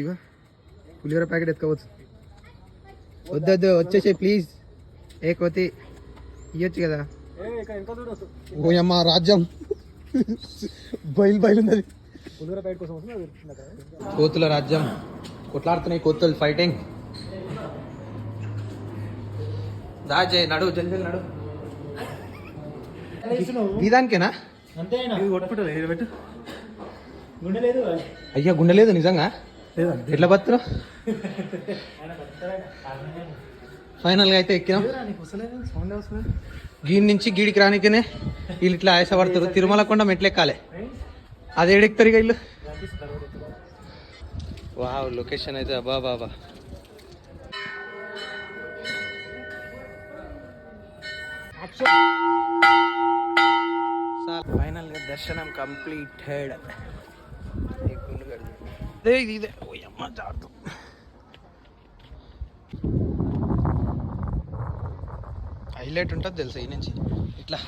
ఇగో పులిహోర packet ఎత్తుకోవచ్చు. వద్దొద్దు వచ్చేసే please ఏ కోతి? ఇయ్యొచ్చు కదా. ఓయమ్మ రాజ్యం. బయలు బయలున్నది కోతుల రాజ్యం. కొట్లాడుతున్నాయి కోతులు ఫైటింగ్ దాజే నడు జల్ జల్ నడు. ఇదానికేనా అయ్యా గుండె లేదు నిజంగా? ఎట్లా బతురు ఫైనల్గా అయితే ఎక్కినాం. గీడి నుంచి గీడికి రానికనే వీళ్ళు ఇట్లా ఆయాసపడతారు తిరుమల కొండ మెట్లు ఎక్కాలి. అది ఏడెక్తారు ఇక వీళ్ళు? వావ్ లొకేషన్ అయితే అబ్బా బాబా. ఫైనల్గా దర్శనం కంప్లీటెడ్. ఇదే. ఇది హైలైట్ ఉంటుంది తెలుసా ఈ నుంచి? ఇట్లా.